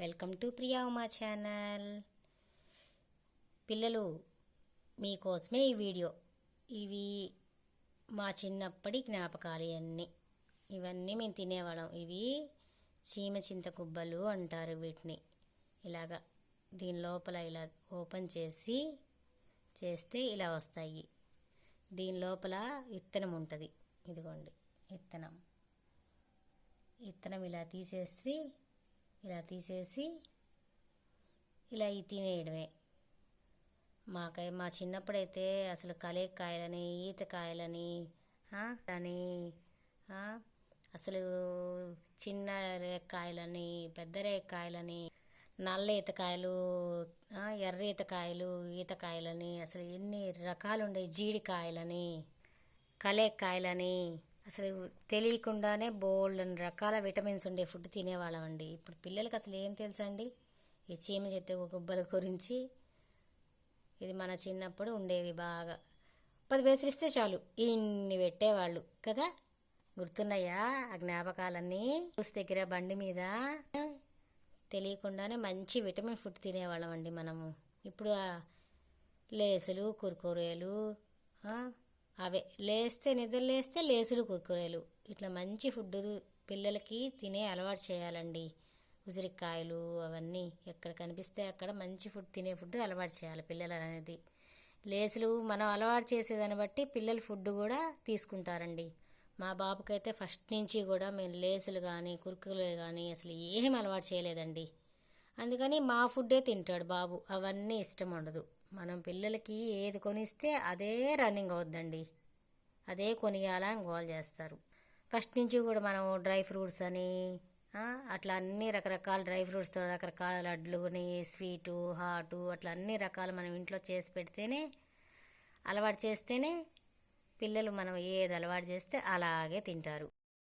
Welcome to Priya Uma channel. పిల్లలు మీకోసమే ఈ వీడియో. ఇవి మా చిన్నప్పటి జ్ఞాపకాలు ఇవన్నీ. ఇవన్నీ మేము తినేవాళ్ళం. ఇవి చీమ చింత కుబ్బలు అంటారు వీటిని. ఇలాగా దీని లోపల ఇలా ఓపెన్ చేసి చేస్తే ఇలా వస్తాయి. దీని లోపల విత్తనం ఉంటుంది. ఇదిగోండి విత్తనం విత్తనం ఇలా తీసేసి ఇలా తీసేసి ఇలా ఈ తినేయడమే. మాకై మా చిన్నప్పుడైతే అసలు కలేకాయలని ఈతకాయలని అని అసలు చిన్న రేకాయలని పెద్ద రేకాయలని నల్ల ఈతకాయలు ఎర్ర ఈతకాయలు ఈతకాయలని అసలు ఎన్ని రకాలు ఉండే జీడికాయలని కలేకాయలని అసలు తెలియకుండానే బోల్డని రకాల విటమిన్స్ ఉండే ఫుడ్ తినేవాళ్ళం అండి ఇప్పుడు పిల్లలకి అసలు ఏం తెలుసండి? ఈ చీమ చెత్త గుబ్బల గురించి ఇది మన చిన్నప్పుడు ఉండేవి బాగా. పది వేసిరిస్తే చాలు. ఇన్ని పెట్టేవాళ్ళు కదా? గుర్తున్నాయా ఆ జ్ఞాపకాలన్నీ? జ్యూస్ దగ్గర బండి మీద తెలియకుండానే మంచి విటమిన్ ఫుడ్ తినేవాళ్ళం అండి మనము. ఇప్పుడు లేసులు కుర్కురేలు అవే. లేస్తే నిద్ర లేస్తే లేసులు కుర్కురేలు. ఇట్లా మంచి ఫుడ్ పిల్లలకి తినే అలవాటు చేయాలండి. ఉసిరికాయలు అవన్నీ ఎక్కడ కనిపిస్తే అక్కడ మంచి ఫుడ్ తినే ఫుడ్ అలవాటు చేయాలి పిల్లలు అనేది లేసులు మనం అలవాటు చేసేదాన్ని బట్టి పిల్లలు ఫుడ్ కూడా తీసుకుంటారండి. మా బాబుకైతే ఫస్ట్ నుంచి కూడా మేము లేసులు కానీ కురుకులు కానీ అసలు ఏం అలవాటు చేయలేదండి. అందుకని మా ఫుడ్డే తింటాడు బాబు. అవన్నీ ఇష్టం ఉండదు. మనం పిల్లలకి ఏది కొనిస్తే అదే రన్నింగ్ అవుద్దండి. అదే కొనియాలని గోల్ చేస్తారు. ఫస్ట్ నుంచి కూడా మనం డ్రై ఫ్రూట్స్ అని అట్లా అన్ని రకరకాల డ్రై ఫ్రూట్స్తో రకరకాల లడ్లుని స్వీటు హాటు అట్లా అన్ని రకాలు మనం ఇంట్లో చేసి పెడితేనే అలవాటు చేస్తేనే పిల్లలు మనం ఏది అలవాటు చేస్తే అలాగే తింటారు.